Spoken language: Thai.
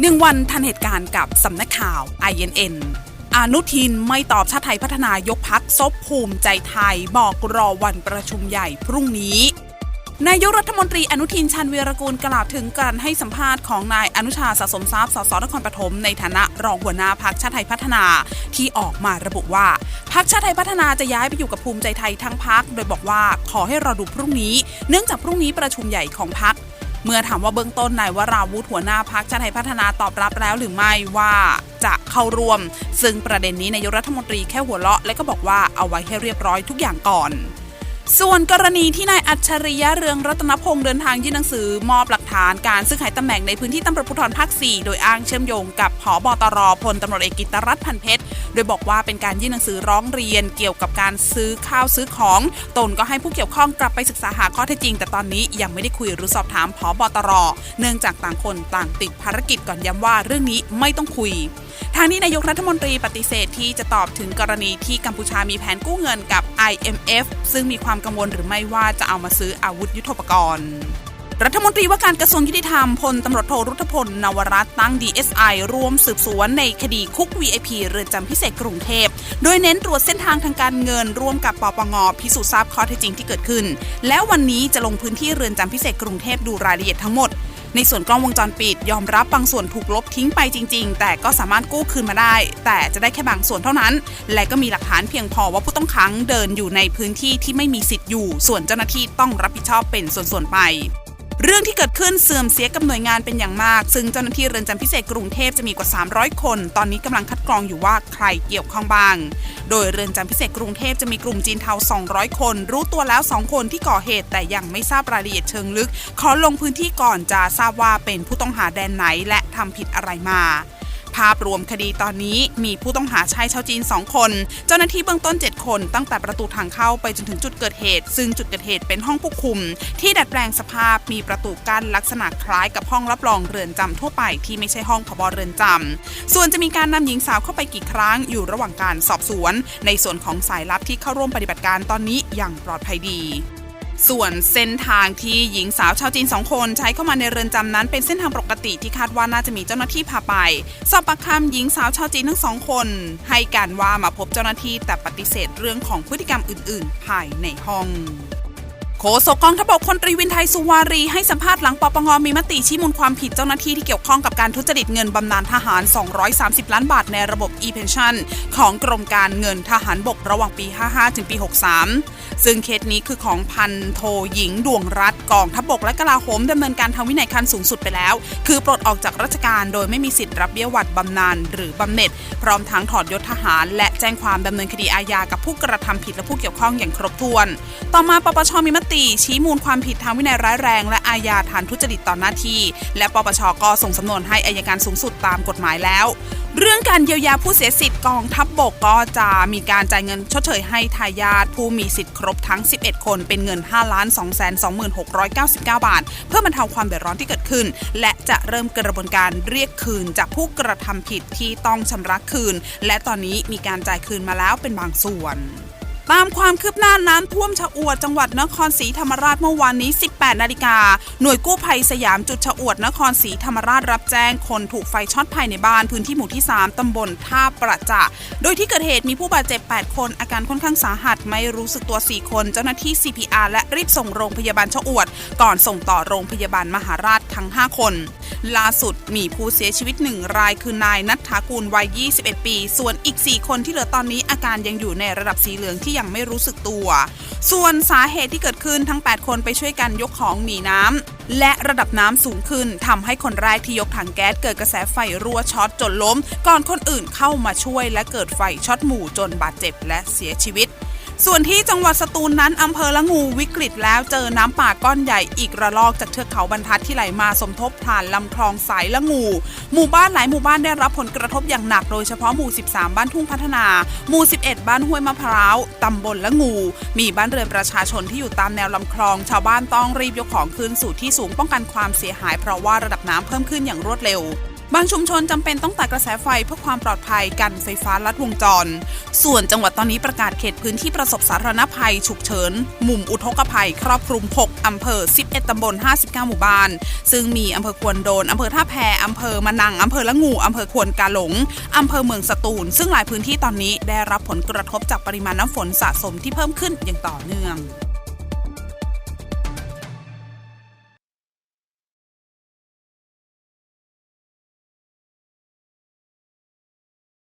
หนึ่งวันทันเหตุการณ์กับสำนักข่าว INN อนุทินไม่ตอบชาติไทยพัฒนายกพักซบภูมิใจไทยบอกรอวันประชุมใหญ่พรุ่งนี้ นายกรัฐมนตรีอนุทินชาญวีรกูลกล่าวถึงการให้สัมภาษณ์ของนายอนุชาสะสมทรัพย์สสนครปฐมในฐานะรองหัวหน้าพักชาติไทยพัฒนาที่ออกมาระบุว่าพักชาติไทยพัฒนาจะย้ายไปอยู่กับภูมิใจไทยทั้งพักโดยบอกว่าขอให้รอดูพรุ่งนี้ เนื่องจากพรุ่งนี้ประชุมใหญ่ของพัก เมื่อถามว่าเบื้องต้นนายวราวุธหัวหน้าพักชาติไทยพัฒนาตอบรับแล้วหรือไม่ว่าจะเข้าร่วม ซึ่งประเด็นนี้นายกรัฐมนตรีแค่หัวเราะและก็บอกว่าเอาไว้ให้เรียบร้อยทุกอย่างก่อน ส่วนกรณีที่นายอัจฉริยะเรืองรัตนพงศ์เดินทางยื่นหนังสือ มอบหลักฐานการซื้อขายตำแหน่งในพื้นที่ตำรวจภูธรภาค 4 โดยอ้างเชื่อมโยงกับผอบตรพลตำรวจเอกกิตรัตน์พันเพชร โดยบอกว่าเป็นการยื่นหนังสือร้องเรียนเกี่ยวกับการซื้อข้าวซื้อของ ตนก็ให้ผู้เกี่ยวข้องกลับไปศึกษาหาข้อเท็จจริง แต่ตอนนี้ยังไม่ได้คุยหรือสอบถามผอบตร เนื่องจากต่างคนต่างติดภารกิจก่อนย้ำว่าเรื่องนี้ไม่ต้องคุยทางนี้นายกรัฐมนตรีปฏิเสธที่จะตอบถึงกรณีที่กัมพูชามีแผนกู้เงินกับ IMF ซึ่งมีความกังวลหรือไม่ว่าจะเอามาซื้ออาวุธยุทโธปกรณ์ รัฐมนตรีว่าการกระทรวงยุติธรรมพลตำรวจโทรุทธพล นวรัตน์ตั้ง DSI ร่วมสืบสวนในคดีคุก VIP เรือนจำพิเศษกรุงเทพ โดยเน้นตรวจเส้นทางทางการเงิน ร่วมกับปปงพิสูจน์ทราบข้อเท็จจริงที่เกิดขึ้น แล้ววันนี้จะลงพื้นที่เรือนจำพิเศษกรุงเทพดูรายละเอียดทั้งหมด ในส่วนกล้องวงจรปิด ยอมรับบางส่วนถูกลบทิ้งไปจริง ๆ แต่ก็สามารถกู้คืนมาได้ แต่จะได้แค่บางส่วนเท่านั้น และก็มีหลักฐานเพียงพอว่าผู้ต้องขังเดินอยู่ในพื้นที่ที่ไม่มีสิทธิ์อยู่ ส่วนเจ้าหน้าที่ต้องรับผิดชอบเป็นส่วนๆไป เรื่องที่เกิดขึ้นเสื่อมเสียกับหน่วยงานเป็นอย่างมาก ซึ่งเจ้าหน้าที่เรือนจำพิเศษกรุงเทพจะมีกว่า 300 คน ตอนนี้กำลังคัดกรองอยู่ว่าใครเกี่ยวข้องบ้าง โดยเรือนจำพิเศษกรุงเทพจะมีกลุ่มจีนเทา 200 คน รู้ตัวแล้ว 2 คนที่ก่อเหตุ แต่ยังไม่ทราบรายละเอียดเชิงลึก ขอลงพื้นที่ก่อนจะทราบว่าเป็นผู้ต้องหาแดนไหนและทำผิดอะไรมาาพรวมคดีตอนนี้มีผู้ต้องหาชายชาวจีน 2 คน เจ้าหน้าที่เบื้องต้น 7 คนตั้งแต่ประตูทางเข้าไปจนถึงจุดเกิดเหตุ ซึ่งจุดเกิดเหตุเป็นห้องผู้คุม ที่ดัดแปลงสภาพมีประตูกั้นลักษณะคล้ายกับห้องรับรองเรือนจำทั่วไปที่ไม่ใช่ห้องผบเรือนจำส่วนจะมีการนำหญิงสาวเข้าไปกี่ครั้งอยู่ระหว่างการสอบสวน ในส่วนของสายลับที่เข้าร่วมปฏิบัติการตอนนี้อย่างปลอดภัยดี ส่วนเส้นทางที่หญิงสาวชาวจีนสองคนใช้เข้ามาในเรือนจำนั้น เป็นเส้นทางปกติที่คาดว่าน่าจะมีเจ้าหน้าที่พาไป สอบปากคำหญิงสาวชาวจีนทั้งสองคน ให้การว่ามาพบเจ้าหน้าที่แต่ปฏิเสธเรื่องของพฤติกรรมอื่น ๆ ภายในห้อง โฆษกกองทัพบกพลตรีวินไทยสุวารีให้สัมภาษณ์หลังปปงมีมติชี้มูลความผิดเจ้าหน้าที่ที่เกี่ยวข้องกับการทุจริตเงินบำนาญทหาร 230 ล้านบาทในระบบ e-pension ของกรมการเงินทหารบกระหว่างปี 55 ถึงปี 63 ซึ่งเคสนี้คือของพันโทหญิงดวงรัฐกองทัพบกและกลาโหมดำเนินการทางวินัยขั้นสูงสุดไปแล้ว คือปลดออกจากราชการโดยไม่มีสิทธิ์รับเบี้ยหวัดบำนาญหรือบำเหน็จ พร้อมทั้งถอดยศทหาร และ แจ้งความดำเนินคดีอาญากับผู้กระทำผิดและผู้เกี่ยวข้องอย่างครบถ้วน ต่อมาปปชมีมติ ชี้มูลความผิดทางวินัยร้ายแรง และอาญาฐานทุจริตต่อหน้าที่ และปปชก็ส่งสำนวนให้อายการสูงสุดตามกฎหมายแล้วเรื่องการเยียวยาผู้เสียสิทธิ์กองทัพบบกก็จะมีการจ่ายเงินชดเชยให้ทายาทผู้มีสิทธิ์ครบทั้ง 11 คนเป็นเงิน 5 2 2 6 9 9 บาท เพื่อบรรเทาความเดือดร้อนที่เกิดขึ้น และจะเริ่มกระบวนการเรียกคืนจากผู้กระทำผิดที่ต้องชำระคืน และตอนนี้มีการจ่ายคืนมาแล้วเป็นบางส่วน ตามความคืบหน้าน้ำท่วมชะอวดจังหวัดนครศรีธรรมราชเมื่อวานนี้ 18 นาฬิกา หน่วยกู้ภัยสยามจุดชะอวดนครศรีธรรมราชรับแจ้งคนถูกไฟช็อตภายในบ้านพื้นที่หมู่ที่ 3 ตำบลท่าประจะโดยที่เกิดเหตุมีผู้บาดเจ็บ 8 คน อาการค่อนข้างสาหัสไม่รู้สึกตัว 4 คน เจ้าหน้าที่ CPR และรีบส่งโรงพยาบาลชะอวด ก่อนส่งต่อโรงพยาบาลมหาราชทั้ง 5 คน ล่าสุดมีผู้เสียชีวิต1รายคือนายนัทธากูลวัย 21 ปี ส่วนอีก 4 คนที่เหลือตอนนี้อาการยังอยู่ในระดับสีเหลืองที่ยังไม่รู้สึกตัว ส่วนสาเหตุที่เกิดขึ้นทั้ง 8 คนไปช่วยกันยกของหนีน้ำและระดับน้ำสูงขึ้นทำให้คนแรกที่ยกถังแก๊สเกิดกระแสไฟรั่วช็อตจนล้ม ก่อนคนอื่นเข้ามาช่วยและเกิดไฟช็อตหมู่จนบาดเจ็บและเสียชีวิต ส่วนที่จังหวัดสตูลนั้นอำเภอละงูวิกฤตแล้วเจอน้ำป่าก้อนใหญ่อีกระลอกจากเทือกเขาบรรทัดที่ไหลมาสมทบผ่านลำคลองสายละงู หมู่บ้านหลายหมู่บ้านได้รับผลกระทบอย่างหนักโดยเฉพาะหมู่ 13 บ้านทุ่งพัฒนา หมู่ 11 บ้านห้วยมะพร้าวตำบลละงู มีบ้านเรือนประชาชนที่อยู่ตามแนวลำคลอง ชาวบ้านต้องรีบยกของขึ้นสู่ที่สูงป้องกันความเสียหายเพราะว่าระดับน้ำเพิ่มขึ้นอย่างรวดเร็ว บางชุมชนจำเป็นต้องตัดกระแสไฟเพื่อความปลอดภัยกันไฟฟ้าลัดวงจร ส่วนจังหวัดตอนนี้ประกาศเขตพื้นที่ประสบสาธารณภัย ฉุกเฉิน มุมอุทกภัย ครอบคลุม 6 อำเภอ 11 ตำบล 59 หมู่บ้าน ซึ่งมีอำเภอควนโดน อำเภอท่าแพ อำเภอมะนัง อำเภอละงู อำเภอควนกาหลง อำเภอเมืองสตูล ซึ่งหลายพื้นที่ตอนนี้ได้รับผลกระทบจากปริมาณน้ำฝนสะสมที่เพิ่มขึ้นอย่างต่อเนื่อง